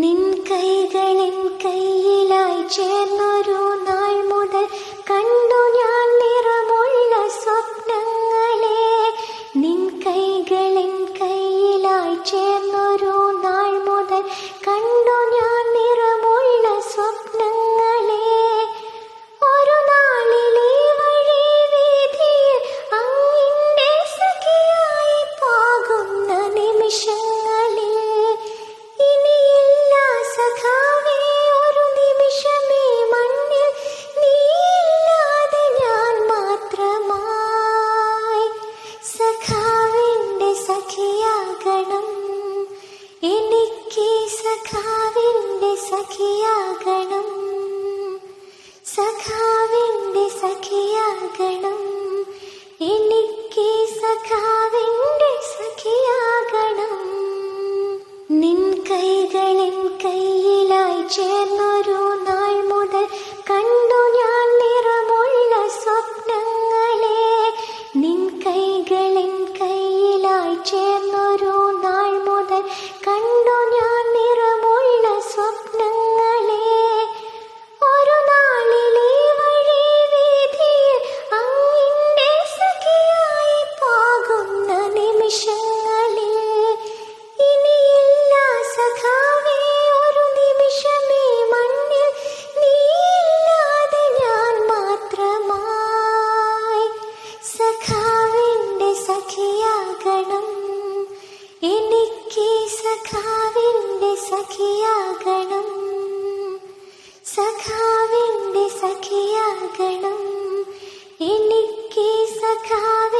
നിൻ കൈകളെ സഖാവിന്റെ സഖിയാകണം. സഖാവിന്റെ സഖിയാകണം. എനിക്ക് സഖാവിന്റെ സഖിയാകണം. നിൻ കൈകളിൻ കയ്യിലായി ചേർന്നൊരു സഖാവിന്റെ സഖിയാകണം. സഖാവിന്റെ സഖിയാകണം. എനിക്ക് സഖാവ്